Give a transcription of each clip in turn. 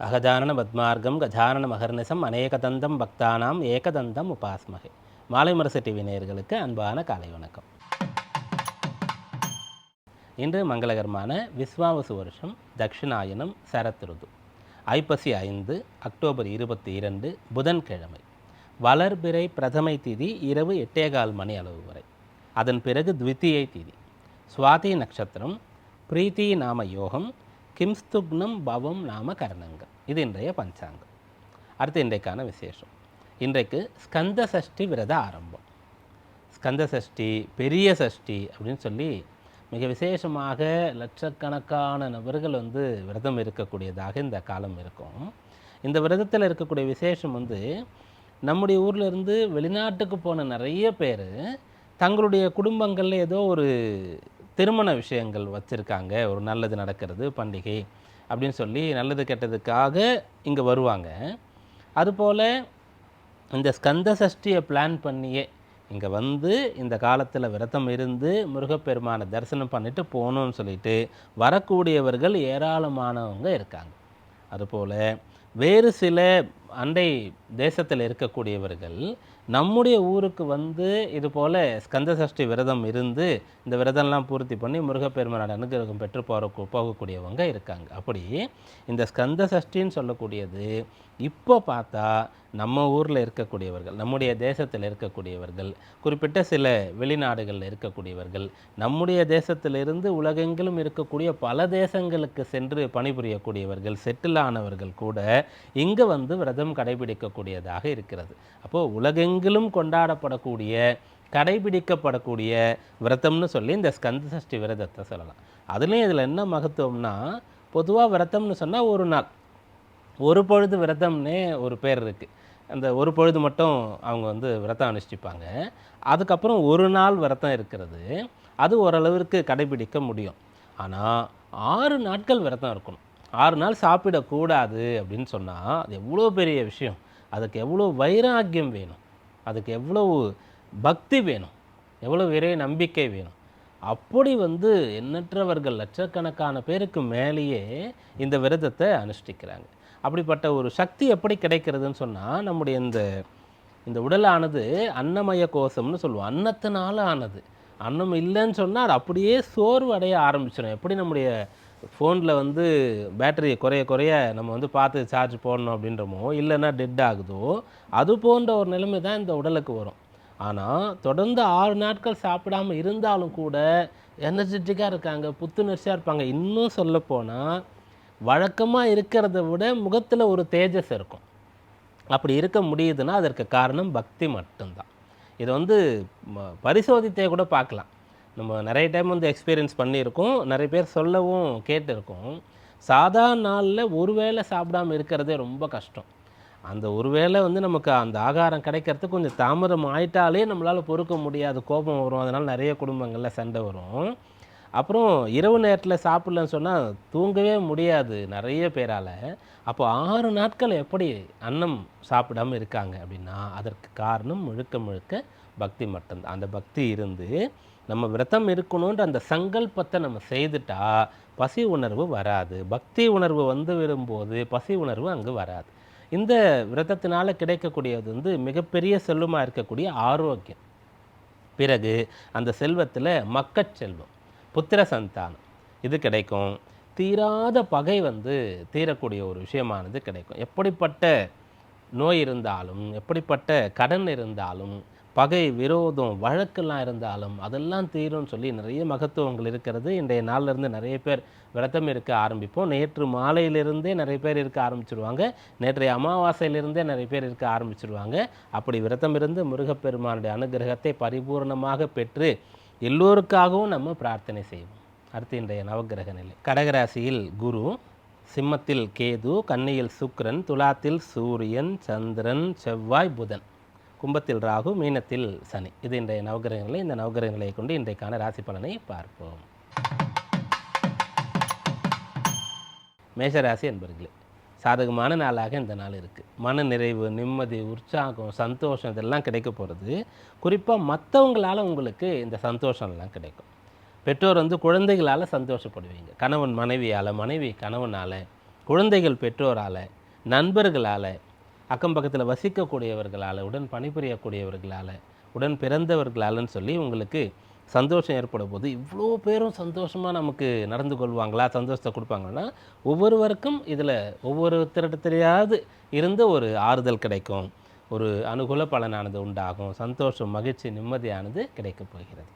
அகஜானன பத்மார்க்கம் கஜானன மகர்நிசம் அநேகதந்தம் பக்தானாம் ஏகதந்தம் உபாஸ்மகே. மாலைமரசு TV நேயர்களுக்கு அன்பான காலை வணக்கம். இன்று மங்களகரமான விஸ்வாவசு வருஷம் தக்ஷிணாயனம் சரத் ருது. ஐப்பசி ஐந்து அக்டோபர் இருபத்தி இரண்டு புதன்கிழமை. வளர்பிறை பிரதமை திதி இரவு எட்டேகால் மணி அளவு வரை. அதன் பிறகு த்வித்தியை திதி. சுவாதி நட்சத்திரம் பிரீத்தி நாம யோகம் கிம்ஸ்துக்னம் பவம் நாம கரணங்கள் இது இன்றைய பஞ்சாங்கம். அடுத்து இன்றைக்கான விசேஷம். இன்றைக்கு ஸ்கந்த சஷ்டி விரத ஆரம்பம். ஸ்கந்த சஷ்டி பெரிய சஷ்டி அப்படின்னு சொல்லி மிக விசேஷமாக லட்சக்கணக்கான நபர்கள் வந்து விரதம் இருக்கக்கூடியதாக இந்த காலம் இருக்கும். இந்த விரதத்தில் இருக்கக்கூடிய விசேஷம் வந்து நம்முடைய ஊர்ல இருந்து வெளிநாட்டுக்கு போன நிறைய பேர் தங்களுடைய குடும்பங்களில் ஏதோ ஒரு திருமண விஷயங்கள் வச்சுருக்காங்க. ஒரு நல்லது நடக்கிறது பண்டிகை அப்படின்னு சொல்லி நல்லது கெட்டதுக்காக இங்கே வருவாங்க. அதுபோல் இந்த ஸ்கந்த சஷ்டியை பிளான் பண்ணியே இங்கே வந்து இந்த காலத்தில் விரதம் இருந்து முருகப்பெருமானை தரிசனம் பண்ணிட்டு போகணும்னு சொல்லிட்டு வரக்கூடியவர்கள் ஏராளமானவங்க இருக்காங்க. அதுபோல் வேறு சில அண்டை தேசத்தில் இருக்கக்கூடியவர்கள் நம்முடைய ஊருக்கு வந்து இது போல் ஸ்கந்த சஷ்டி விரதம் இருந்து இந்த விரதம்லாம் பூர்த்தி பண்ணி முருகப்பெருமனோட அனுகிரகம் பெற்று போகிற போகக்கூடியவங்க இருக்காங்க. அப்படி இந்த ஸ்கந்த சஷ்டின்னு சொல்லக்கூடியது இப்போ பார்த்தா நம்ம ஊரில் இருக்கக்கூடியவர்கள் நம்முடைய தேசத்தில் இருக்கக்கூடியவர்கள் குறிப்பிட்ட சில வெளிநாடுகளில் இருக்கக்கூடியவர்கள் நம்முடைய தேசத்திலிருந்து உலகெங்கிலும் இருக்கக்கூடிய பல தேசங்களுக்கு சென்று பணிபுரியக்கூடியவர்கள் செட்டில் ஆனவர்கள் கூட இங்கே வந்து விரதம் கடைபிடிக்கக்கூடியதாக இருக்கிறது. அப்போது உலகெங்கிலும் கொண்டாடப்படக்கூடிய கடைபிடிக்கப்படக்கூடிய விரதம்னு சொல்லி இந்த ஸ்கந்த சஷ்டி விரதத்தை சொல்லலாம். அதுலேயும் இதில் என்ன மகத்துவம்னா பொதுவாக விரதம்னு சொன்னால் ஒரு நாள். ஒரு பொழுது விரதம்னே ஒரு பேர் இருக்குது அந்த ஒரு பொழுது மட்டும் அவங்க வந்து விரதம் அனுஷ்டிப்பாங்க. அதுக்கப்புறம் ஒரு நாள் விரதம் இருக்கிறது. அது ஓரளவிற்கு கடைபிடிக்க முடியும். ஆனால் ஆறு நாட்கள் விரதம் இருக்கணும். ஆறு நாள் சாப்பிடக்கூடாது அப்படின்னு சொன்னால் அது எவ்வளோ பெரிய விஷயம். அதுக்கு எவ்வளோ வைராக்கியம் வேணும். அதுக்கு எவ்வளவு பக்தி வேணும். எவ்வளோ விரைய நம்பிக்கை வேணும். அப்படி வந்து எண்ணற்றவர்கள் லட்சக்கணக்கான பேருக்கு மேலேயே இந்த விரதத்தை அனுஷ்டிக்கிறாங்க. அப்படிப்பட்ட ஒரு சக்தி எப்படி கிடைக்கிறதுன்னு சொன்னால் நம்முடைய இந்த இந்த உடலானது அன்னமய கோஷம்னு சொல்லுவோம். அன்னத்தினால ஆனது. அன்னம் இல்லைன்னு சொன்னால் அது அப்படியே சோர்வு அடைய ஆரம்பிச்சிடும். எப்படி நம்முடைய ஃபோனில் வந்து பேட்டரி குறைய குறைய நம்ம வந்து பார்த்து சார்ஜ் போடணும் அப்படின்றமோ இல்லைன்னா டெட் ஆகுதோ அது போன்ற ஒரு நிலைமை தான் இந்த உடலுக்கு வரும். ஆனால் தொடர்ந்து ஆறு நாட்கள் சாப்பிடாம இருந்தாலும் கூட எனர்ஜெட்டிக்காக இருக்காங்க புத்துணர்ச்சியாக இருப்பாங்க. இன்னும் சொல்லப்போனால் வழக்கமாக இருக்கிறத விட முகத்தில் ஒரு தேஜஸ் இருக்கும். அப்படி இருக்க முடியுதுன்னா அதற்கு காரணம் பக்தி மட்டும்தான். இதை வந்து பரிசோதித்தையை பரிசோதித்தே கூட பார்க்கலாம். நம்ம நிறைய டைம் வந்து எக்ஸ்பீரியன்ஸ் பண்ணியிருக்கோம். நிறைய பேர் சொல்லவும் கேட்டிருக்கோம். சாதாரண நாளில் ஒரு வேளை சாப்பிடாம இருக்கிறதே ரொம்ப கஷ்டம். அந்த ஒரு வேளை வந்து நமக்கு அந்த ஆகாரம் கிடைக்கிறதுக்கு கொஞ்சம் தாமதம் ஆயிட்டாலே நம்மளால் பொறுக்க முடியாது. கோபம் வரும். அதனால் நிறைய குடும்பங்களில் சண்டை வரும். அப்புறம் இரவு நேரத்தில் சாப்பிட்லன்னு சொன்னால் தூங்கவே முடியாது நிறைய பேரால். அப்போ ஆறு நாட்கள் எப்படி அன்னம் சாப்பிடாம இருக்காங்க அப்படின்னா அதற்கு காரணம் முழுக்க முழுக்க பக்தி மட்டும்தான். அந்த பக்தி இருந்து நம்ம விரதம் இருக்கணுன்ற அந்த சங்கல்பத்தை நம்ம செய்துட்டா பசி உணர்வு வராது. பக்தி உணர்வு வந்து வரும்போது பசி உணர்வு அங்கு வராது. இந்த விரதத்தினால கிடைக்கக்கூடியது வந்து மிகப்பெரிய செல்வமாக இருக்கக்கூடிய ஆரோக்கியம். பிறகு அந்த செல்வத்தில் மக்கட் செல்வம் புத்திர சந்தானம் இது கிடைக்கும். தீராத பகை வந்து தீரக்கூடிய ஒரு விஷயமானது கிடைக்கும். எப்படிப்பட்ட நோய் இருந்தாலும் எப்படிப்பட்ட கடன் இருந்தாலும் பகை விரோதம் வழக்கெல்லாம் இருந்தாலும் அதெல்லாம் தீரும்னு சொல்லி நிறைய மகத்துவங்கள் இருக்கிறது. இன்றைய நாளிலிருந்து நிறைய பேர் விரதம் இருக்க ஆரம்பிப்போம். நேற்று மாலையிலிருந்தே நிறைய பேர் இருக்க ஆரம்பிச்சிருவாங்க. நேற்றைய அமாவாசையிலிருந்தே நிறைய பேர் இருக்க ஆரம்பிச்சிருவாங்க. அப்படி விரதம் இருந்து முருகப்பெருமானுடைய அனுகிரகத்தை பரிபூர்ணமாக பெற்று எல்லோருக்காகவும் நம்ம பிரார்த்தனை செய்வோம். அடுத்து இன்றைய நவக்கிரக நிலை. கடகராசியில் குரு சிம்மத்தில் கேது கன்னியில் சுக்ரன் துலாத்தில் சூரியன் சந்திரன் செவ்வாய் புதன். கும்பத்தில் ராகு மீனத்தில் சனி. இது இன்றைய நவகிரகங்களை இந்த நவகிரகங்களை கொண்டு இன்றைக்கான ராசி பலனை பார்ப்போம். மேஷராசி என்பர்களே சாதகமான நாளாக இந்த நாள் இருக்குது மன நிறைவு நிம்மதி உற்சாகம் சந்தோஷம் இதெல்லாம் கிடைக்க போகிறது குறிப்பாக மற்றவங்களால் உங்களுக்கு இந்த சந்தோஷம்லாம் கிடைக்கும். பெற்றோர் வந்து குழந்தைகளால் சந்தோஷப்படுவீங்க. கணவன் மனைவியால் மனைவி கணவனால் குழந்தைகள் பெற்றோரால் நண்பர்களால் அக்கம் பக்கத்தில் வசிக்கக்கூடியவர்களால் உடன் பணிபுரியக்கூடியவர்களால் உடன் பிறந்தவர்களாலன்னு சொல்லி உங்களுக்கு சந்தோஷம் ஏற்படும் போது இவ்வளோ பேரும் சந்தோஷமாக நமக்கு நடந்து கொள்வாங்களா? சந்தோஷத்தை கொடுப்பாங்கன்னா ஒவ்வொருவருக்கும் இதில் ஒவ்வொருத்தரிடத்துலையாவது இருந்து ஒரு ஆறுதல் கிடைக்கும். ஒரு அனுகூல பலனானது உண்டாகும். சந்தோஷம் மகிழ்ச்சி நிம்மதியானது கிடைக்கப் போகிறது.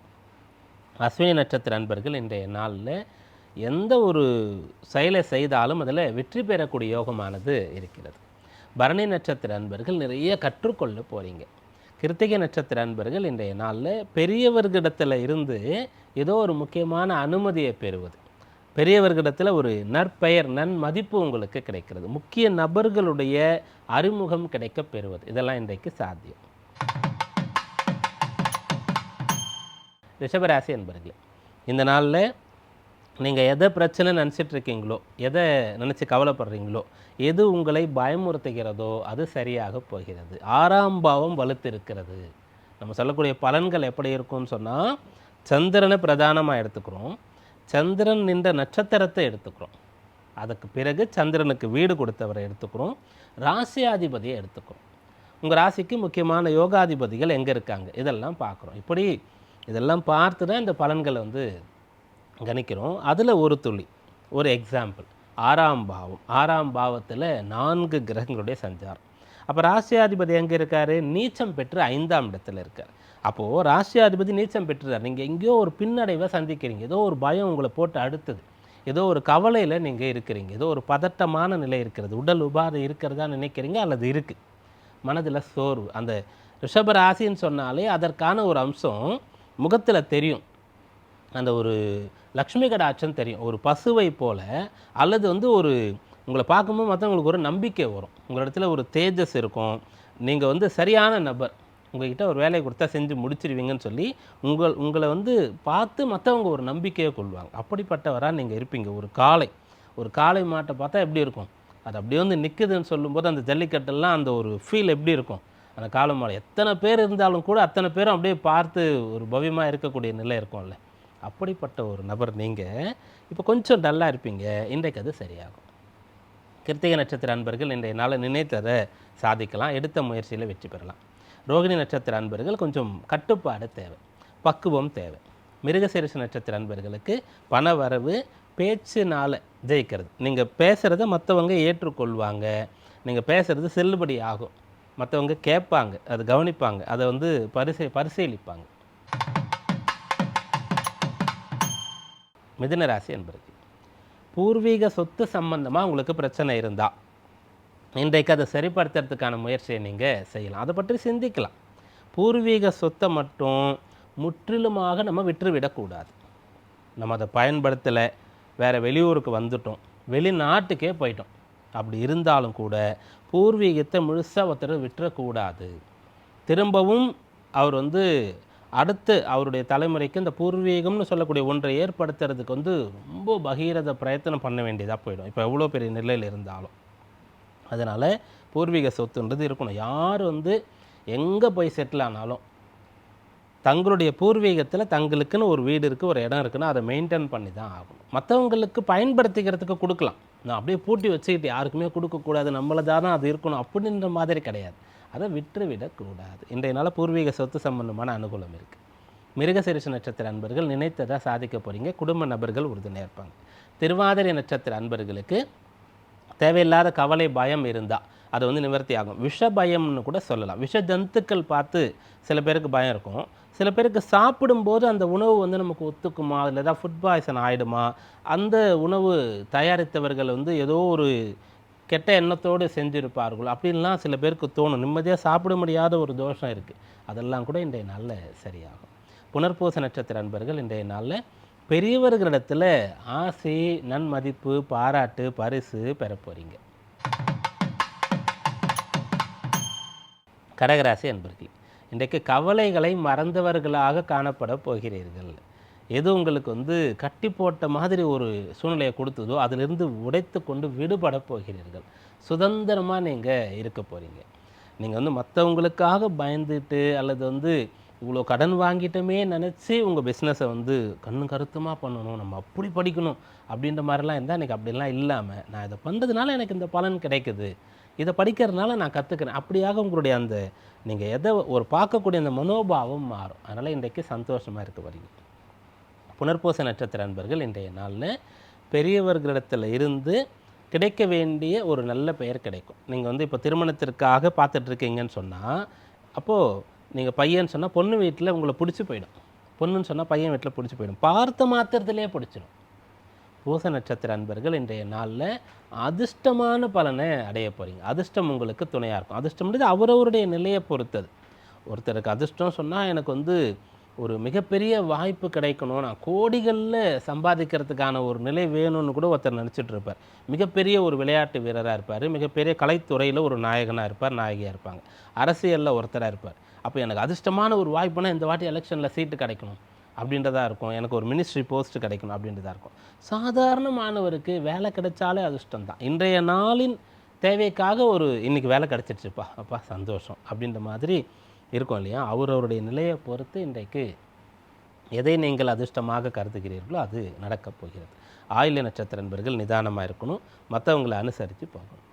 அஸ்வினி நட்சத்திர நண்பர்கள் இன்றைய நாளில் எந்த ஒரு செயலை செய்தாலும் அதில் வெற்றி பெறக்கூடிய யோகமானது இருக்கிறது. பரணி நட்சத்திர அன்பர்கள் நிறைய கற்றுக்கொள்ள போகிறீங்க கிருத்திகை நட்சத்திர அன்பர்கள் இன்றைய நாளில் பெரியவர்களிடத்தில் இருந்து ஏதோ ஒரு முக்கியமான அனுமதியை பெறுவது. பெரியவர்களிடத்தில் ஒரு நற்பெயர் நன்மதிப்பு உங்களுக்கு கிடைக்கிறது. முக்கிய நபர்களுடைய அறிமுகம் கிடைக்கப் பெறுவது. இதெல்லாம் இன்றைக்கு சாத்தியம். ரிஷபராசி என்பர்களே இந்த நாளில் நீங்கள் எதை பிரச்சனை நினச்சிட்டு இருக்கீங்களோ எதை நினச்சி கவலைப்படுறீங்களோ எது உங்களை பயமுறுத்துகிறதோ அது சரியாக போகிறது. ஆறாம் பாவம் வலுத்திருக்கிறது. நம்ம சொல்லக்கூடிய பலன்கள் எப்படி இருக்கும்னு சொன்னால் சந்திரனை பிரதானமாக எடுத்துக்கிறோம். சந்திரன் நின்ற நட்சத்திரத்தை எடுத்துக்கிறோம். அதுக்கு பிறகு சந்திரனுக்கு வீடு கொடுத்தவரை எடுத்துக்கிறோம். ராசியாதிபதியை எடுத்துக்கிறோம். உங்கள் ராசிக்கு முக்கியமான யோகாதிபதிகள் எங்கே இருக்காங்க? இதெல்லாம் பார்க்குறோம். இப்படி இதெல்லாம் பார்த்து தான் இந்த பலன்களை வந்து கணிக்கிறோம். அதில் ஒரு துளி ஒரு எக்ஸாம்பிள் ஆறாம் பாவம். ஆறாம் பாவத்தில் நான்கு கிரகங்களுடைய சஞ்சாரம். அப்போ ராசியாதிபதி எங்கே இருக்கார்? நீச்சம் பெற்று ஐந்தாம் இடத்துல இருக்கார். அப்போது ராசியாதிபதி நீச்சம் பெற்றுறார். நீங்கள் எங்கேயோ ஒரு பின்னடைவை சந்திக்கிறீங்க. ஏதோ ஒரு பயம் உங்களை போட்டு அடுத்தது. ஏதோ ஒரு கவலையில் நீங்கள் இருக்கிறீங்க. ஏதோ ஒரு பதட்டமான நிலை இருக்கிறது. உடல் உபாதை இருக்கிறதா நினைக்கிறீங்க? அல்லது இருக்குது மனதில் சோர்வு. அந்த ரிஷப ராசின்னு சொன்னாலே அதற்கான ஒரு அம்சம் முகத்தில் தெரியும். அந்த ஒரு லக்ஷ்மி கடாட்சம் தெரியும். ஒரு பசுவை போல் அல்லது வந்து ஒரு உங்களை பார்க்கும்போது மற்றவங்களுக்கு ஒரு நம்பிக்கை வரும். உங்கள் இடத்துல ஒரு தேஜஸ் இருக்கும். நீங்கள் வந்து சரியான நபர். உங்கள்கிட்ட ஒரு வேலையை கொடுத்தா செஞ்சு முடிச்சிருவீங்கன்னு சொல்லி உங்கள் உங்களை வந்து பார்த்து மற்றவங்க ஒரு நம்பிக்கையை கொள்வாங்க. அப்படிப்பட்டவராக நீங்கள் இருப்பீங்க. ஒரு காளை. ஒரு காளை மாட்டை பார்த்தா எப்படி இருக்கும்? அது அப்படியே வந்து நிற்குதுன்னு சொல்லும்போது அந்த ஜல்லிக்கட்டெல்லாம் அந்த ஒரு ஃபீல் எப்படி இருக்கும்? அந்த காளை மாலை எத்தனை பேர் இருந்தாலும் கூட அத்தனை பேரும் அப்படியே பார்த்து ஒரு பவியமாக இருக்கக்கூடிய நிலை இருக்கும்ல. அப்படிப்பட்ட ஒரு நபர் நீங்கள் இப்போ கொஞ்சம் டல்லாக இருப்பீங்க. இன்றைக்கு அது சரியாகும். கிருத்திகை நட்சத்திர அன்பர்கள் இன்றைய நாளை நினைத்ததை சாதிக்கலாம் எடுத்த முயற்சியில் வெற்றி பெறலாம். ரோகிணி நட்சத்திர அன்பர்கள் கொஞ்சம் கட்டுப்பாடு தேவை பக்குவம் தேவை. மிருகசீரிஷ நட்சத்திர அன்பர்களுக்கு பண வரவு பேச்சுனால் ஜெயிக்கிறது. நீங்கள் பேசுகிறத மற்றவங்க ஏற்றுக்கொள்வாங்க. நீங்கள் பேசுகிறது செல்லுபடி ஆகும் மற்றவங்க கேட்பாங்க அதை கவனிப்பாங்க அதை வந்து பரிசீ பரிசீலிப்பாங்க. மிதுன ராசி என்பது பூர்வீக சொத்து சம்பந்தமாக உங்களுக்கு பிரச்சனை இருந்தால் இன்றைக்கு அதை சரிப்படுத்துறதுக்கான முயற்சியை நீங்கள் செய்யலாம். அதை பற்றி சிந்திக்கலாம். பூர்வீக சொத்தை மட்டும் முற்றிலுமாக நம்ம விற்றுவிடக்கூடாது நம்ம அதை பயன்படுத்தலை. வேறு வெளியூருக்கு வந்துட்டோம். வெளிநாட்டுக்கே போயிட்டோம். அப்படி இருந்தாலும் கூட பூர்வீகத்தை முழுசாக ஒருத்தர் விட்டுறக்கூடாது. திரும்பவும் அவர் வந்து அடுத்து அவருடைய தலைமுறைக்கு இந்த பூர்வீகம்னு சொல்லக்கூடிய ஒன்றை ஏற்படுத்துறதுக்கு வந்து ரொம்ப பகீரத பிரயத்தனம் பண்ண வேண்டியதாக போயிடும். இப்போ எவ்வளோ பெரிய நிலையில் இருந்தாலும். அதனால் பூர்வீக சொத்துன்றது இருக்கணும். யார் வந்து எங்கே போய் செட்டில் ஆனாலும் தங்களுடைய பூர்வீகத்தில் தங்களுக்குன்னு ஒரு வீடு இருக்குது ஒரு இடம் இருக்குன்னா அதை மெயின்டைன் பண்ணி தான் ஆகணும். மற்றவங்களுக்கு பயன்படுத்திக்கிறதுக்கு கொடுக்கலாம். நான் அப்படியே பூட்டி வச்சுக்கிட்டு யாருக்குமே கொடுக்கக்கூடாது நம்மளதாக தான் அது இருக்கணும் அப்படின்ற மாதிரி கிடையாது. அதை விற்றுவிடக்கூடாது இன்றைய நாள் பூர்வீக சொத்து சம்பந்தமான அனுகூலம் இருக்குது மிருகசீரிஷ நட்சத்திர அன்பர்கள் நினைத்ததை சாதிக்க போகிறீங்க குடும்ப நபர்கள் உறுதுணையாக இருப்பாங்க திருவாதிரை நட்சத்திர அன்பர்களுக்கு தேவையில்லாத கவலை பயம் இருந்தால் அது வந்து நிவர்த்தி ஆகும். விஷ பயம்னு கூட சொல்லலாம். விஷ ஜந்துக்கள் பார்த்து சில பேருக்கு பயம் இருக்கும். சில பேருக்கு சாப்பிடும்போது அந்த உணவு வந்து நமக்கு ஒத்துக்குமா? இல்லை ஏதாவது ஃபுட் பாய்சன் ஆகிடுமா அந்த உணவு தயாரித்தவர்கள் வந்து ஏதோ ஒரு கெட்ட எண்ணத்தோடு செஞ்சுருப்பார்கள். அப்படின்லாம் சில பேருக்கு தோணும். நிம்மதியாக சாப்பிட முடியாத ஒரு தோஷம் இருக்குது அதெல்லாம் கூட இன்றைய நாளில் சரியாகும். புனர்பூச நட்சத்திர அன்பர்கள் இன்றைய நாளில் பெரியவர்களிடத்தில் ஆசை நன்மதிப்பு பாராட்டு பரிசு பெற போகிறீங்க கடகராசி அன்பர்கள் இன்றைக்கு கவலைகளை மறந்தவர்களாக காணப்பட போகிறீர்கள். எது உங்களுக்கு வந்து கட்டி போட்ட மாதிரி ஒரு சூழ்நிலையை கொடுத்ததோ அதிலிருந்து உடைத்து கொண்டு விடுபட போகிறீர்கள். சுதந்திரமாக நீங்கள் இருக்க போகிறீங்க நீங்கள் வந்து மற்றவங்களுக்காக பயந்துட்டு அல்லது வந்து இவ்வளோ கடன் வாங்கிட்டோமே நினச்சி உங்கள் பிஸ்னஸை வந்து கண்ணு கருத்துமாக பண்ணணும் நம்ம அப்படி படிக்கணும் அப்படின்ற மாதிரிலாம் இருந்தால் எனக்கு அப்படிலாம் இல்லாமல் நான் இதை பண்ணுறதுனால எனக்கு இந்த பலன் கிடைக்குது. இதை படிக்கிறதுனால நான் கற்றுக்கிறேன் அப்படியாக உங்களுடைய அந்த நீங்கள் எதை ஒரு பார்க்கக்கூடிய அந்த மனோபாவம் மாறும். அதனால் இன்றைக்கு சந்தோஷமாக இருக்க வரீங்க புனர்பூச நட்சத்திர அன்பர்கள் இன்றைய நாளில் பெரியவர்களிடத்தில் இருந்து கிடைக்க வேண்டிய ஒரு நல்ல பெயர் கிடைக்கும். நீங்கள் வந்து இப்போ திருமணத்திற்காக பார்த்துட்ருக்கீங்கன்னு சொன்னால் அப்போது நீங்கள் பையன் சொன்னால் பொண்ணு வீட்டில் உங்களை பிடிச்சி போயிடும். பொண்ணுன்னு சொன்னால் பையன் வீட்டில் பிடிச்சி போயிடும். பார்த்த மாத்திரத்திலே பிடிச்சிடும் பூச நட்சத்திர அன்பர்கள் இன்றைய நாளில் அதிர்ஷ்டமான பலனை அடைய போகிறீங்க அதிர்ஷ்டம் உங்களுக்கு துணையாக இருக்கும். அதிர்ஷ்டம்ன்றது அவரவருடைய நிலையை பொறுத்தது. ஒருத்தருக்கு அதிர்ஷ்டம் சொன்னால் எனக்கு வந்து ஒரு மிகப்பெரிய வாய்ப்பு கிடைக்கணும் நான் கோடிகளில் சம்பாதிக்கிறதுக்கான ஒரு நிலை வேணும்னு கூட ஒருத்தர் நினச்சிட்டு இருப்பார். மிகப்பெரிய ஒரு விளையாட்டு வீரராக இருப்பார். மிகப்பெரிய கலைத்துறையில் ஒரு நாயகனாக இருப்பார் நாயகியாக இருப்பாங்க. அரசியலில் ஒருத்தராக இருப்பார். அப்போ எனக்கு அதிர்ஷ்டமான ஒரு வாய்ப்புனா இந்த வாட்டி எலெக்ஷனில் சீட்டு கிடைக்கணும் அப்படின்றதா இருக்கும். எனக்கு ஒரு மினிஸ்ட்ரி போஸ்ட் கிடைக்கணும் அப்படின்றதா இருக்கும். சாதாரண மாணவருக்கு வேலை கிடைச்சாலே அதிர்ஷ்டம் தான் இன்றைய நாளின் தேவைக்காக ஒரு இன்றைக்கி வேலை கிடைச்சிருச்சுப்பா அப்பா சந்தோஷம் அப்படின்ற மாதிரி இருக்கும் இல்லையா? அவரவருடைய நிலையை பொறுத்து இன்றைக்கு எதை நீங்கள் அதிர்ஷ்டமாக கருதுகிறீர்களோ அது நடக்கப் போகிறது. ஆயுள நட்சத்திர நண்பர்கள் நிதானமாக இருக்கணும். மற்றவங்களை அனுசரித்து போகணும்.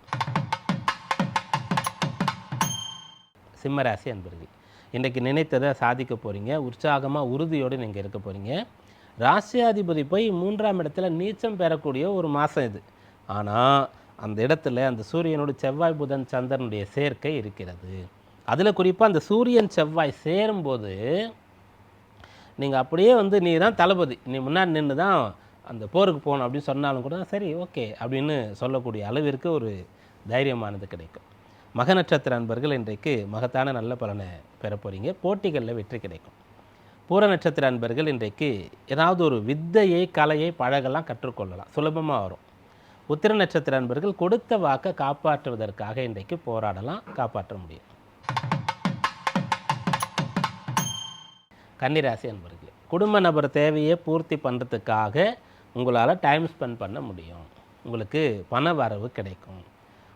சிம்மராசி அன்பர்கள் இன்றைக்கு நினைத்ததை சாதிக்க போகிறீங்க உற்சாகமாக உறுதியோடு நீங்கள் இருக்க போகிறீங்க ராசியாதிபதி போய் மூன்றாம் இடத்துல நீச்சம் பெறக்கூடிய ஒரு மாதம் இது. ஆனால் அந்த இடத்துல அந்த சூரியனோட செவ்வாய் புதன் சந்திரனுடைய சேர்க்கை இருக்கிறது. அதில் குறிப்பாக அந்த சூரியன் செவ்வாய் சேரும்போது நீங்கள் அப்படியே வந்து நீ தான் தளபதி. நீ முன்னாடி நின்று தான் அந்த போருக்கு போகணும் அப்படின்னு சொன்னாலும் கூட சரி ஓகே அப்படின்னு சொல்லக்கூடிய அளவிற்கு ஒரு தைரியமானது கிடைக்கும். மக நட்சத்திர அன்பர்கள் இன்றைக்கு மகத்தான நல்ல பலனை பெற போகிறீங்க போட்டிகளில் வெற்றி கிடைக்கும். பூர நட்சத்திர அன்பர்கள் இன்றைக்கு ஏதாவது ஒரு வித்தையை கலையை பழகலாம் கற்றுக்கொள்ளலாம். சுலபமாக வரும். உத்திர நட்சத்திர அன்பர்கள் கொடுத்த வாக்கை காப்பாற்றுவதற்காக இன்றைக்கு போராடலாம் காப்பாற்ற முடியும். கன்னிராசி அன்பருக்கு குடும்ப நபர் தேவையை பூர்த்தி பண்ணுறதுக்காக உங்களால் டைம் ஸ்பெண்ட் பண்ண முடியும். உங்களுக்கு பண வரவு கிடைக்கும்.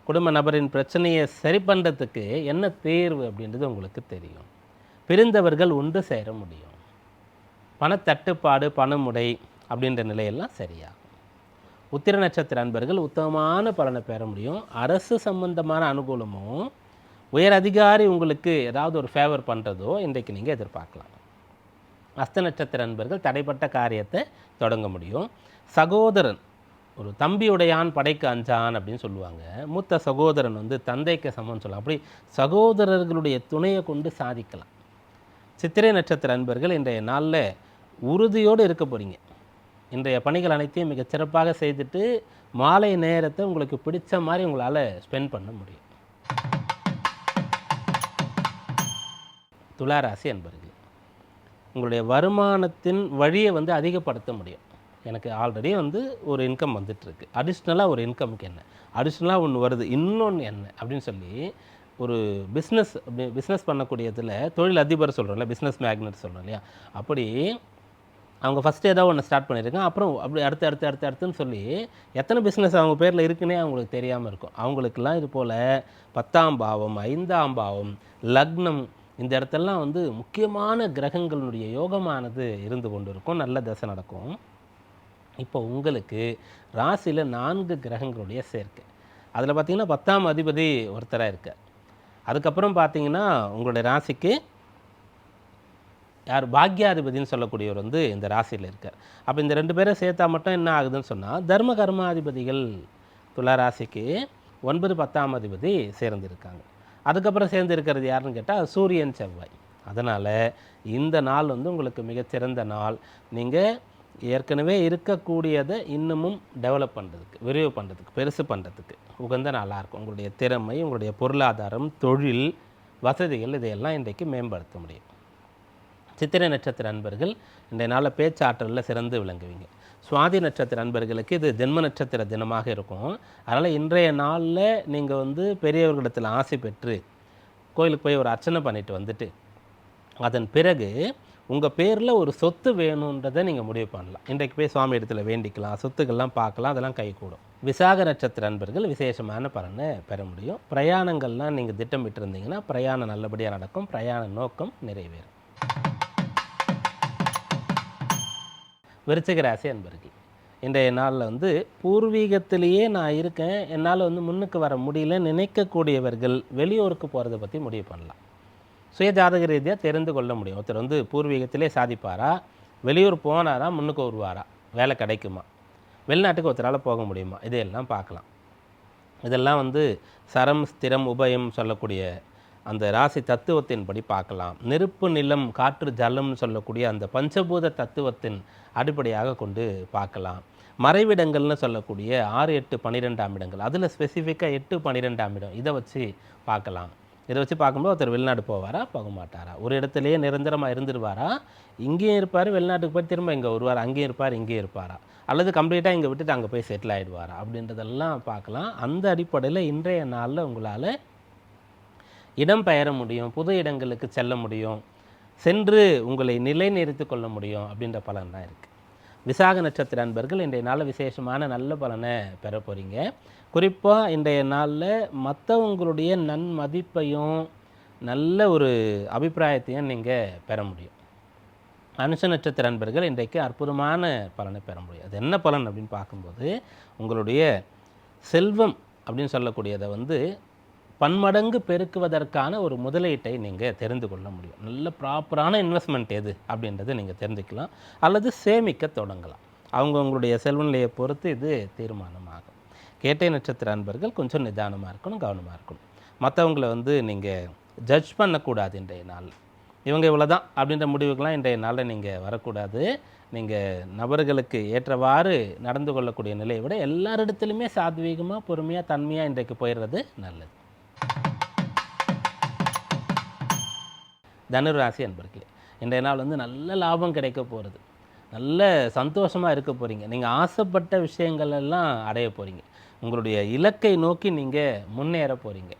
குடும்ப நபரின் பிரச்சனையை சரி பண்ணுறதுக்கு என்ன தேர்வு அப்படின்றது உங்களுக்கு தெரியும். பிரிந்தவர்கள் ஒன்று சேர முடியும். பணத்தட்டுப்பாடு பணமுடை அப்படின்ற நிலையெல்லாம் சரியாகும். உத்திர நட்சத்திர அன்பர்கள் உத்தமமான பலனை பெற முடியும். அரசு சம்பந்தமான அனுகூலமும் உயர் அதிகாரி உங்களுக்கு ஏதாவது ஒரு ஃபேவர் பண்ணுறதோ இன்றைக்கு நீங்கள் எதிர்பார்க்கலாம். அஸ்த நட்சத்திர அன்பர்கள் தடைப்பட்ட காரியத்தை தொடங்க முடியும். சகோதரன் ஒரு தம்பியுடையான் படைக்கு அஞ்சான் அப்படின்னு சொல்லுவாங்க. மூத்த சகோதரன் வந்து தந்தைக்கு சமம்னு சொல்லலாம் அப்படி சகோதரர்களுடைய துணையை கொண்டு சாதிக்கலாம். சித்திரை நட்சத்திர அன்பர்கள் இன்றைய நாளில் உறுதியோடு இருக்க போகிறீங்க இன்றைய பணிகள் அனைத்தையும் மிகச்சிறப்பாக செய்துட்டு மாலை நேரத்தை உங்களுக்கு பிடிச்ச மாதிரி உங்களால் ஸ்பெண்ட் பண்ண முடியும். துளாராசி அன்பர்கள் உங்களுடைய வருமானத்தின் வழியை வந்து அதிகப்படுத்த முடியும். எனக்கு ஆல்ரெடி வந்து ஒரு இன்கம் வந்துட்டுருக்கு. அடிஷ்னலாக ஒரு இன்கமுக்கு என்ன? அடிஷ்னலாக ஒன்று வருது. இன்னொன்று என்ன? அப்படின்னு சொல்லி ஒரு பிஸ்னஸ் பிஸ்னஸ் பண்ணக்கூடியதில் தொழில் அதிபர் சொல்கிறோம்ல பிஸ்னஸ் மேக்னட் சொல்கிறோம் இல்லையா? அப்படி அவங்க ஃபஸ்ட்டு ஏதோ ஒன்று ஸ்டார்ட் பண்ணியிருக்காங்க. அப்புறம் அப்படி அடுத்து அடுத்து அடுத்து அடுத்துன்னு சொல்லி எத்தனை பிஸ்னஸ் அவங்க பேரில் இருக்குன்னே அவங்களுக்கு தெரியாமல் இருக்கும். அவங்களுக்கெல்லாம் இது போல் பத்தாம் பாவம் ஐந்தாம் பாவம் லக்னம் இந்த இடத்தெல்லாம் வந்து முக்கியமான கிரகங்களுடைய யோகமானது இருந்து கொண்டு இருக்கும் நல்ல தசை நடக்கும். இப்போ உங்களுக்கு ராசியில் நான்கு கிரகங்களுடைய சேர்க்கை. அதில் பார்த்தீங்கன்னா பத்தாம் அதிபதி ஒருத்தராக இருக்கார். அதுக்கப்புறம் பார்த்தீங்கன்னா உங்களுடைய ராசிக்கு யார்? பாக்யாதிபதினு சொல்லக்கூடியவர் வந்து இந்த ராசியில் இருக்கார். அப்போ இந்த ரெண்டு பேரை சேர்த்தா மட்டும் என்ன ஆகுதுன்னு சொன்னால் தர்ம கர்மாதிபதிகள் துலா ராசிக்கு ஒன்பது பத்தாம் அதிபதி சேர்ந்திருக்காங்க. அதுக்கப்புறம் சேர்ந்து இருக்கிறது யாருன்னு கேட்டால் சூரியன் செவ்வாய். அதனால் இந்த நாள் வந்து உங்களுக்கு மிகச்சிறந்த நாள். நீங்கள் ஏற்கனவே இருக்கக்கூடியதை இன்னமும் டெவலப் பண்ணுறதுக்கு விரிவு பண்ணுறதுக்கு பெருசு பண்ணுறதுக்கு உகந்த நாளாக இருக்கும். உங்களுடைய திறமை உங்களுடைய பொருளாதாரம் தொழில் வசதிகள் இதையெல்லாம் இன்றைக்கு மேம்படுத்த முடியும். சித்திரை நட்சத்திர நண்பர்கள் இன்றைய நாளில் பேச்சாற்றலில் சிறந்து விளங்குவீங்க. சுவாதி நட்சத்திர அன்பர்களுக்கு இது ஜென்ம நட்சத்திர தினமாக இருக்கும். அதனால் இன்றைய நாளில் நீங்கள் வந்து பெரியவர்களிடத்தில் ஆசை பெற்று கோயிலுக்கு போய் ஒரு அர்ச்சனை பண்ணிட்டு வந்துட்டு அதன் பிறகு உங்கள் பேரில் ஒரு சொத்து வேணுன்றதை நீங்கள் முடிவு பண்ணலாம். இன்றைக்கு போய் சுவாமி இடத்துல வேண்டிக்கலாம் சொத்துக்கள்லாம் பார்க்கலாம் அதெல்லாம் கைகூடும் விசாக நட்சத்திர அன்பர்கள் விசேஷமான பலனை பெற முடியும். பிரயாணங்கள்லாம் நீங்கள் திட்டமிட்டு இருந்தீங்கன்னா பிரயாணம் நல்லபடியாக நடக்கும் பிரயாண நோக்கம் நிறைவேறும். விருச்சிக ராசி அன்பர்கள் இன்றைய நாளில் வந்து பூர்வீகத்திலேயே நான் இருக்கேன் என்னால் வந்து முன்னுக்கு வர முடியல நினைக்கக்கூடியவர்கள் வெளியூருக்கு போகிறத பற்றி முடிவு பண்ணலாம். சுய ஜாதக ரீதியாக தெரிந்து கொள்ள முடியும். ஒருத்தர் வந்து பூர்வீகத்திலே சாதிப்பாரா வெளியூர் போனாரா முன்னுக்கு வருவாரா வேலை கிடைக்குமா வெளிநாட்டுக்கு ஒருத்தரால் போக முடியுமா இதையெல்லாம் பார்க்கலாம். இதெல்லாம் வந்து சரம் ஸ்திரம் உபயம் சொல்லக்கூடிய அந்த ராசி தத்துவத்தின்படி பார்க்கலாம். நெருப்பு நிலம் காற்று ஜலம்னு சொல்லக்கூடிய அந்த பஞ்சபூத தத்துவத்தின் அடிப்படையாக கொண்டு பார்க்கலாம். மறைவிடங்கள்னு சொல்லக்கூடிய ஆறு எட்டு பன்னிரெண்டாம் இடங்கள். அதில் ஸ்பெசிஃபிக்காக எட்டு பன்னிரெண்டாம் இடம். இதை வச்சு பார்க்கலாம். இதை வச்சு பார்க்கும்போது ஒருத்தர் வெளிநாடு போவாரா போக மாட்டாரா? ஒரு இடத்துலையே நிரந்தரமாக இருந்துருவாரா? இங்கேயும் இருப்பார் வெளிநாட்டுக்கு போய் திரும்ப இங்கே வருவார் அங்கேயும் இருப்பார் இங்கேயும் இருப்பாரா? அல்லது கம்ப்ளீட்டாக இங்கே விட்டுட்டு அங்கே போய் செட்டில் ஆகிடுவாரா அப்படின்றதெல்லாம் பார்க்கலாம். அந்த அடிப்படையில் இன்றைய நாளில் உங்களால் இடம் பெயர முடியும் புது இடங்களுக்கு செல்ல முடியும் சென்று உங்களை நிலைநிறுத்தி கொள்ள முடியும் அப்படின்ற பலன் தான் இருக்குது விசாக நட்சத்திர அன்பர்கள் இன்றைய நாளில் விசேஷமான நல்ல பலனை பெற போகிறீங்க குறிப்பாக இன்றைய நாளில் மற்றவங்களுடைய நன்மதிப்பையும் நல்ல ஒரு அபிப்பிராயத்தையும் நீங்கள் பெற முடியும். அனுஷ நட்சத்திர அன்பர்கள் இன்றைக்கு அற்புதமான பலனை பெற முடியும். அது என்ன பலன் அப்படின்னு பார்க்கும்போது உங்களுடைய செல்வம் அப்படின்னு சொல்லக்கூடியதை வந்து பன்மடங்கு பெருக்குவதற்கான ஒரு முதலீட்டை நீங்கள் தெரிந்து கொள்ள முடியும். நல்ல ப்ராப்பரான இன்வெஸ்ட்மெண்ட் எது அப்படின்றத நீங்கள் தெரிஞ்சுக்கலாம். அல்லது சேமிக்க தொடங்கலாம். அவங்கவுங்களுடைய செல்வநிலையை பொறுத்து இது தீர்மானமாகும். கேட்டை நட்சத்திர அன்பர்கள் கொஞ்சம் நிதானமாக இருக்கணும் கவனமாக இருக்கணும். மற்றவங்கள வந்து நீங்கள் ஜட்ஜ் பண்ணக்கூடாது இன்றைய நாளில் இவங்க இவ்வளோ தான் அப்படின்ற முடிவுக்கெலாம் இன்றைய நாளில் நீங்கள் வரக்கூடாது. நீங்கள் நபர்களுக்கு ஏற்றவாறு நடந்து கொள்ளக்கூடிய நிலையை விட எல்லாரிடத்துலையுமே சாத்வீகமாக பொறுமையாக தன்மையாக இன்றைக்கு போயிடுறது நல்லது. தனுராசி அன்பர்களே இன்றைய நாள் வந்து நல்ல லாபம் கிடைக்க போகிறது. நல்ல சந்தோஷமாக இருக்க போகிறீங்க நீங்கள் ஆசைப்பட்ட விஷயங்கள் எல்லாம் அடைய போகிறீங்க உங்களுடைய இலக்கை நோக்கி நீங்கள் முன்னேற போகிறீங்க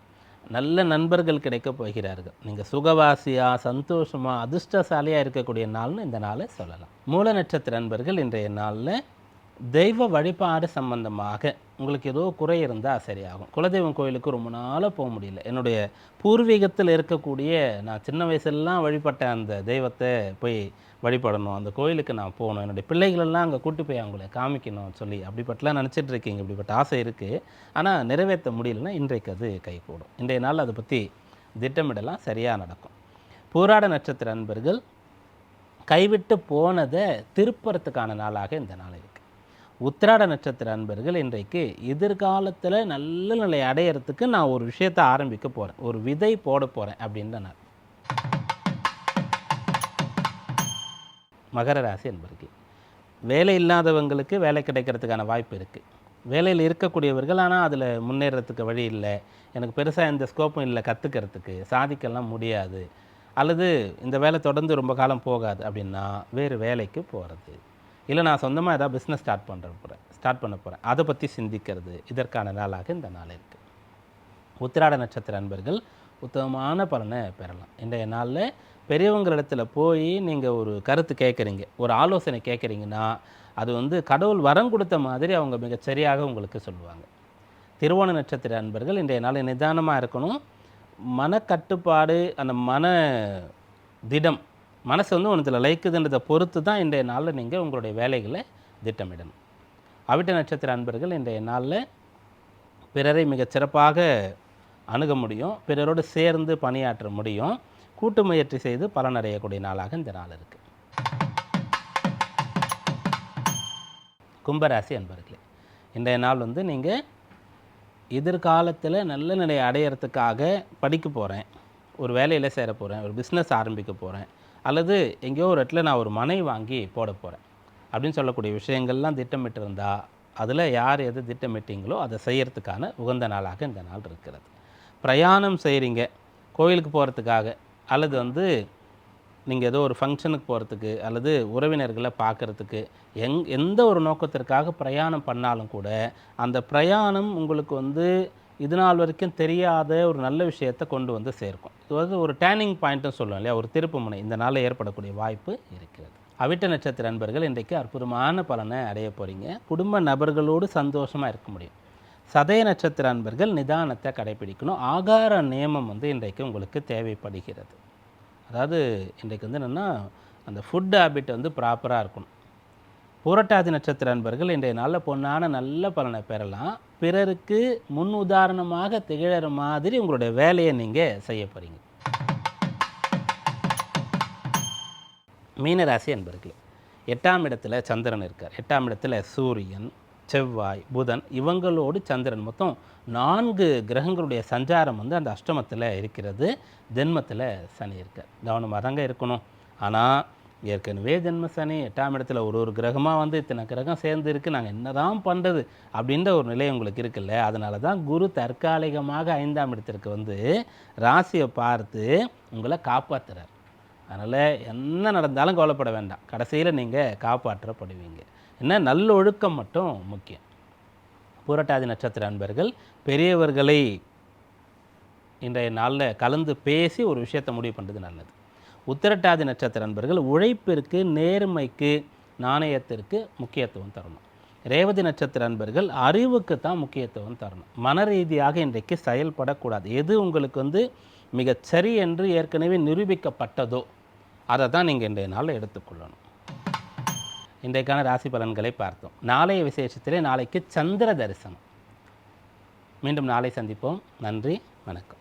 நல்ல நண்பர்கள் கிடைக்க போகிறார்கள். நீங்கள் சுகவாசியாக சந்தோஷமாக அதிர்ஷ்டசாலியாக இருக்கக்கூடிய நாள்னு இந்த நாளை சொல்லலாம். மூல நட்சத்திர நண்பர்கள் இன்றைய நாளில் தெய்வ வழிபாடு சம்பந்தமாக உங்களுக்கு ஏதோ குறை இருந்தால் சரியாகும். குலதெய்வம் கோயிலுக்கு ரொம்ப நாளாக போக முடியல. என்னுடைய பூர்வீகத்தில் இருக்கக்கூடிய நான் சின்ன வயசுலலாம் வழிபட்ட அந்த தெய்வத்தை போய் வழிபடணும். அந்த கோயிலுக்கு நான் போகணும். என்னுடைய பிள்ளைகளெல்லாம் அங்கே கூட்டி போய் அவங்கள காமிக்கணும் சொல்லி அப்படிப்பட்டலாம் நினச்சிட்டு இருக்கீங்க. இப்படிப்பட்ட ஆசை இருக்குது ஆனால் நிறைவேற்ற முடியலன்னா இன்றைக்கு அது கைகூடும். இன்றைய நாள் அதை பற்றி திட்டமிடலாம். சரியாக நடக்கும். பூராட நட்சத்திர அன்பர்கள் கைவிட்டு போனதை திருப்புறத்துக்கான நாளாக இந்த நாள் உத்திராட நட்சத்திர அன்பர்கள் இன்றைக்கு எதிர்காலத்தில் நல்ல நிலை அடையிறதுக்கு நான் ஒரு விஷயத்தை ஆரம்பிக்க போகிறேன் ஒரு விதை போட போகிறேன் அப்படின்ற நாள் மகர ராசி என்பர்கள் வேலை இல்லாதவங்களுக்கு வேலை கிடைக்கிறதுக்கான வாய்ப்பு இருக்குது வேலையில் இருக்கக்கூடியவர்கள் ஆனால் அதில் முன்னேறத்துக்கு வழி இல்லை. எனக்கு பெருசாக எந்த ஸ்கோப்பும் இல்லை கற்றுக்கிறதுக்கு சாதிக்கலாம் முடியாது. அல்லது இந்த வேலை தொடர்ந்து ரொம்ப காலம் போகாது அப்படின்னா வேறு வேலைக்கு போகிறது இல்லை நான் சொந்தமாக ஏதாவது பிஸ்னஸ் ஸ்டார்ட் பண்ணுற போகிறேன் ஸ்டார்ட் பண்ண போகிறேன் அதை பற்றி சிந்திக்கிறது இதற்கான நாளாக இந்த நாள் இருக்குது உத்திராட நட்சத்திர அன்பர்கள் உத்தமமான பலனை பெறலாம். இன்றைய நாளில் பெரியவங்களிடத்தில் போய் நீங்கள் ஒரு கருத்து கேட்குறீங்க ஒரு ஆலோசனை கேட்குறீங்கன்னா அது வந்து கடவுள் வரம் கொடுத்த மாதிரி அவங்க மிகச்சரியாக உங்களுக்கு சொல்லுவாங்க. திருவோண நட்சத்திர அன்பர்கள் இன்றைய நாள் நிதானமாக இருக்கணும். மனக்கட்டுப்பாடு அந்த மன திடம் மனசு வந்து ஒன்றத்தில் லைக்குதுன்றதை பொறுத்து தான் இன்றைய நாளில் நீங்கள் உங்களுடைய வேலைகளை திட்டமிடணும். அவிட்ட நட்சத்திர அன்பர்கள் இன்றைய நாளில் பிறரை மிகச்சிறப்பாக அணுக முடியும் பிறரோடு சேர்ந்து பணியாற்ற முடியும். கூட்டு முயற்சி செய்து பலனடையக்கூடிய நாளாக இந்த நாள் இருக்குது கும்பராசி அன்பர்களே இன்றைய நாள் வந்து நீங்கள் எதிர்காலத்தில் நல்ல நிலையை அடையிறதுக்காக படிக்க போகிறேன் ஒரு வேலையில் சேர போகிறேன் ஒரு பிஸ்னஸ் ஆரம்பிக்க போகிறேன். அல்லது எங்கேயோ ஒரு இடத்துல நான் ஒரு மனை வாங்கி போட போகிறேன் அப்படின்னு சொல்லக்கூடிய விஷயங்கள்லாம் திட்டமிட்டிருந்தா அதில் யார் எது திட்டமிட்டீங்களோ அதை செய்கிறதுக்கான உகந்த நாளாக இந்த நாள் இருக்கிறது. பிரயாணம் செய்கிறீங்க கோயிலுக்கு போகிறதுக்காக அல்லது வந்து நீங்கள் ஏதோ ஒரு ஃபங்க்ஷனுக்கு போகிறதுக்கு அல்லது உறவினர்களை பார்க்குறதுக்கு எங் எந்த ஒரு நோக்கத்திற்காக பிரயாணம் பண்ணாலும் கூட அந்த பிரயாணம் உங்களுக்கு வந்து இது நாள் வரைக்கும் தெரியாத ஒரு நல்ல விஷயத்தை கொண்டு வந்து சேர்க்கும். இது வந்து ஒரு டேர்னிங் பாயிண்ட்னு சொல்லுவோம் இல்லையா? ஒரு திருப்புமுனை இந்த நாளில் ஏற்படக்கூடிய வாய்ப்பு இருக்கிறது. அவிட்ட நட்சத்திர நண்பர்கள் இன்றைக்கு அற்புதமான பலனை அடைய போகிறீங்க குடும்ப நபர்களோடு சந்தோஷமாக இருக்க முடியும். சதய நட்சத்திர அன்பர்கள் நிதானத்தை கடைபிடிக்கணும். ஆகார நியமம் வந்து இன்றைக்கு உங்களுக்கு தேவைப்படுகிறது. அதாவது இன்றைக்கு வந்து என்னென்னா அந்த ஃபுட் ஹேபிட் வந்து ப்ராப்பராக இருக்கணும். புரட்டாதி நட்சத்திர அன்பர்கள் இன்றைய நாளில் பொண்ணான நல்ல பலனை பெறலாம். பிறருக்கு முன் உதாரணமாக திகழற மாதிரி உங்களுடைய வேலையை நீங்கள் செய்ய போகிறீங்க மீனராசி அன்பர்கள் எட்டாம் இடத்துல சந்திரன் இருக்கார். எட்டாம் இடத்துல சூரியன் செவ்வாய் புதன் இவங்களோடு சந்திரன். மொத்தம் நான்கு கிரகங்களுடைய சஞ்சாரம் வந்து அந்த அஷ்டமத்தில் இருக்கிறது. ஜென்மத்தில் சனி இருக்கார். கவனமாக தாங்க இருக்கணும். ஆனால் ஏற்கனவே ஜென்மசனி எட்டாம் இடத்துல ஒரு ஒரு கிரகமாக வந்து இத்தனை கிரகம் சேர்ந்து இருக்குது நாங்கள் என்னதான் பண்ணுறது அப்படின்ற ஒரு நிலை உங்களுக்கு இருக்குல்ல? அதனால தான் குரு தற்காலிகமாக ஐந்தாம் இடத்திற்கு வந்து ராசியை பார்த்து உங்களை காப்பாற்றுறார் அதனால் என்ன நடந்தாலும் கவலைப்பட வேண்டாம். கடைசியில் நீங்கள் காப்பாற்றப்படுவீங்க. என்ன? நல்லொழுக்கம் மட்டும் முக்கியம். பூரட்டாதி நட்சத்திர அன்பர்கள் பெரியவர்களை இன்றைய நாளில் கலந்து பேசி ஒரு விஷயத்தை முடிவு பண்ணுறது நல்லது. உத்திரட்டாதி நட்சத்திர நண்பர்கள் உழைப்பிற்கு நேர்மைக்கு நாணயத்திற்கு முக்கியத்துவம் தரணும். ரேவதி நட்சத்திர அன்பர்கள் அறிவுக்கு தான் முக்கியத்துவம் தரணும். மன ரீதியாக இன்றைக்கு செயல்படக்கூடாது. எது உங்களுக்கு வந்து மிகச் சரி என்று ஏற்கனவே நிரூபிக்கப்பட்டதோ அதை தான் நீங்கள் இன்றைய நாளில் எடுத்துக்கொள்ளணும். இன்றைக்கான ராசி பலன்களை பார்த்தோம். நாளைய விசேஷத்திலே நாளைக்கு சந்திர தரிசனம். மீண்டும் நாளை சந்திப்போம். நன்றி வணக்கம்.